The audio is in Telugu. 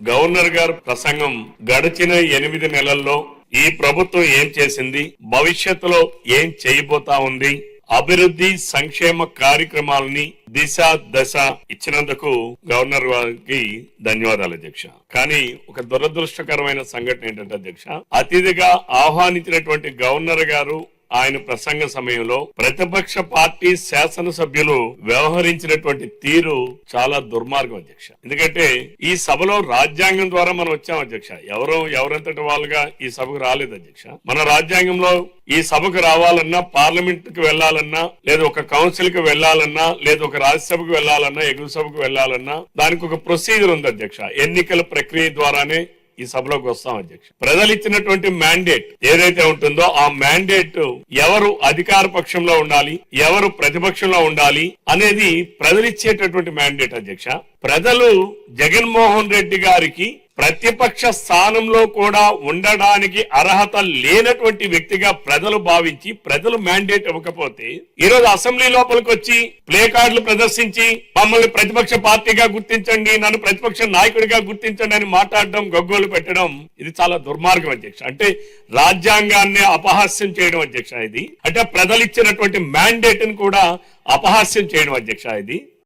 గవర్నర్ గారు ప్రసంగం గడిచిన ఎనిమిది నెలల్లో ఈ ప్రభుత్వం ఏం చేసింది? భవిష్యత్తులో ఏం చేయబోతా ఉంది? అభివృద్ధి సంక్షేమ కార్యక్రమాలని దిశ దశ ఇచ్చినందుకు గవర్నర్ గారికి ధన్యవాదాలు అధ్యక్ష. కానీ ఒక దురదృష్టకరమైన సంఘటన ఏంటంటే అధ్యక్ష అతిథిగా ఆహ్వానించినటువంటి గవర్నర్ గారు ఆయన ప్రసంగ సమయంలో ప్రతిపక్ష పార్టీ శాసనసభ్యులు వ్యవహరించినటువంటి తీరు చాలా దుర్మార్గం అధ్యక్ష. ఎందుకంటే ఈ సభలో రాజ్యాంగం ద్వారా మనం వచ్చాం అధ్యక్ష. ఎవరు ఎవరంతటి వాళ్ళుగా ఈ సభకు రాలేదు అధ్యక్ష. మన రాజ్యాంగంలో ఈ సభకు రావాలన్నా పార్లమెంట్కి వెళ్ళాలన్నా లేదా ఒక కౌన్సిల్కి వెళ్ళాలన్నా లేదా ఒక రాజ్యసభకు వెళ్ళాలన్నా ఎగువ సభకు వెళ్ళాలన్నా దానికి ఒక ప్రొసీజర్ ఉంది అధ్యక్ష. ఎన్నికల ప్రక్రియ ద్వారానే ఈ సభలోకి వస్తాం అధ్యక్ష. ప్రజలు ఇచ్చినటువంటి మ్యాండేట్ ఏదైతే ఉంటుందో ఆ మ్యాండేట్ ఎవరు అధికార పక్షంలో ఉండాలి ఎవరు ప్రతిపక్షంలో ఉండాలి అనేది ప్రజలు ఇచ్చేటటువంటి మ్యాండేట్ అధ్యక్ష. ప్రజలు జగన్మోహన్ రెడ్డి గారికి ప్రతిపక్ష స్థానంలో కూడా ఉండడానికి అర్హత లేనటువంటి వ్యక్తిగా ప్రజలు భావించి ప్రజలు మ్యాండేట్ ఇవ్వకపోతే ఈ రోజు అసెంబ్లీ లోపలికి వచ్చి ప్లే కార్డులు ప్రదర్శించి మమ్మల్ని ప్రతిపక్ష పార్టీగా గుర్తించండి నన్ను ప్రతిపక్ష నాయకుడిగా గుర్తించండి అని మాట్లాడడం గగ్గోలు పెట్టడం ఇది చాలా దుర్మార్గం అధ్యక్ష. అంటే రాజ్యాంగాన్ని అపహాస్యం చేయడం అధ్యక్ష ఇది. అంటే ప్రజలు ఇచ్చినటువంటి మ్యాండేట్ని కూడా అపహాస్యం చేయడం అధ్యక్ష ఇది.